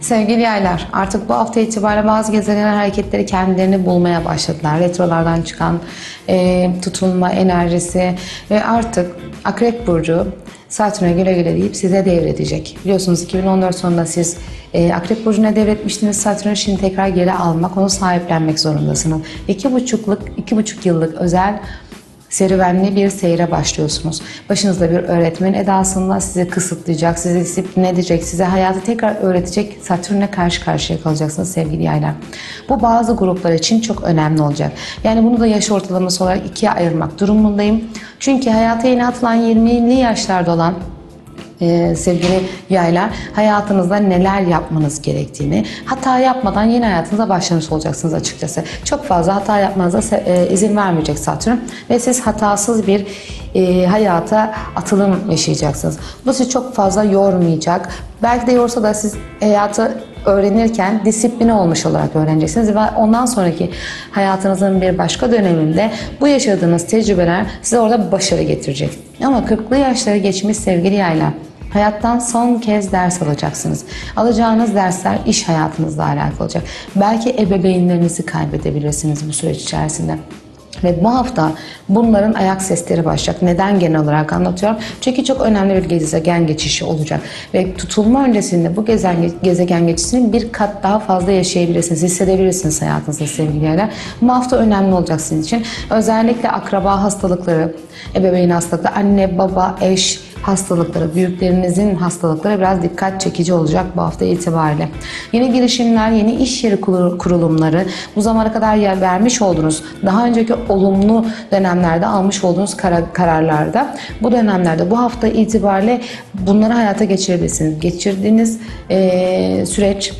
Sevgili yaylar, artık bu hafta itibariyle bazı gezegenler hareketleri kendilerini bulmaya başladılar. Retrolardan çıkan e, tutunma enerjisi ve artık Akrep Burcu Satürn'e güle güle deyip size devredecek. Biliyorsunuz 2014 sonunda siz e, Akrep Burcu'na devretmiştiniz Satürn'ü şimdi tekrar geri almak, onu sahiplenmek zorundasınız. İki buçukluk, iki buçuk yıllık özel serüvenli bir seyre başlıyorsunuz. Başınızda bir öğretmen edasında sizi kısıtlayacak, sizi disipline edecek, size hayatı tekrar öğretecek Satürn'le karşı karşıya kalacaksınız sevgili yaylar. Bu bazı gruplar için çok önemli olacak. Yani bunu da yaş ortalaması olarak ikiye ayırmak durumundayım. Çünkü hayata yeni atılan 20'li yaşlarda olan ee, sevgili yaylar hayatınızda neler yapmanız gerektiğini hata yapmadan yeni hayatınıza başlamış olacaksınız açıkçası. Çok fazla hata yapmanıza e, izin vermeyecek Satürn ve siz hatasız bir e, hayata atılım yaşayacaksınız. Bu sizi çok fazla yormayacak. Belki de yorsa da siz hayatı öğrenirken disipline olmuş olarak öğreneceksiniz ve ondan sonraki hayatınızın bir başka döneminde bu yaşadığınız tecrübeler size orada başarı getirecek. Ama 40'lı yaşları geçmiş sevgili yaylar Hayattan son kez ders alacaksınız. Alacağınız dersler iş hayatınızla alakalı olacak. Belki ebeveynlerinizi kaybedebilirsiniz bu süreç içerisinde. Ve bu hafta bunların ayak sesleri başlayacak. Neden genel olarak anlatıyorum? Çünkü çok önemli bir gezegen geçişi olacak. Ve tutulma öncesinde bu gezegen, gezegen geçişini bir kat daha fazla yaşayabilirsiniz, hissedebilirsiniz hayatınızda sevgili yerler. Bu hafta önemli olacak sizin için. Özellikle akraba hastalıkları, ebeveyn hastalıkları, anne, baba, eş, hastalıkları, büyüklerinizin hastalıkları biraz dikkat çekici olacak bu hafta itibariyle. Yeni girişimler, yeni iş yeri kur- kurulumları, bu zamana kadar yer vermiş olduğunuz, daha önceki olumlu dönemlerde almış olduğunuz kara- kararlarda bu dönemlerde bu hafta itibariyle bunları hayata geçirebilirsiniz. Geçirdiğiniz eee, süreç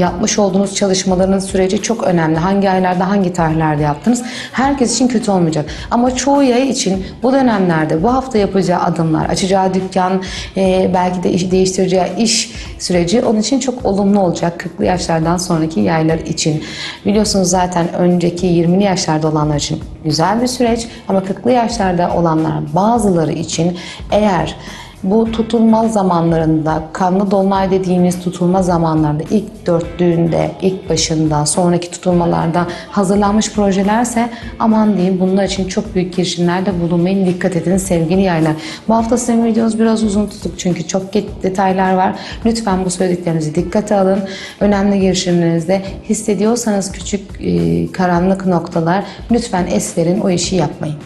Yapmış olduğunuz çalışmaların süreci çok önemli. Hangi aylarda, hangi tarihlerde yaptınız? Herkes için kötü olmayacak. Ama çoğu yay için bu dönemlerde bu hafta yapacağı adımlar, açacağı dükkan, e, belki de iş değiştireceği iş süreci onun için çok olumlu olacak. 40'lı yaşlardan sonraki yaylar için. Biliyorsunuz zaten önceki 20'li yaşlarda olanlar için güzel bir süreç ama 40'lı yaşlarda olanlar bazıları için eğer bu tutulma zamanlarında, kanlı dolunay dediğimiz tutulma zamanlarında, ilk dörtlüğünde, ilk başında, sonraki tutulmalarda hazırlanmış projelerse aman diyeyim bunlar için çok büyük girişimlerde bulunmayın. Dikkat edin sevgili yaylar. Bu hafta sizin videonuz biraz uzun tuttuk çünkü çok detaylar var. Lütfen bu söylediklerinizi dikkate alın. Önemli girişimlerinizde hissediyorsanız küçük e, karanlık noktalar lütfen es verin o işi yapmayın.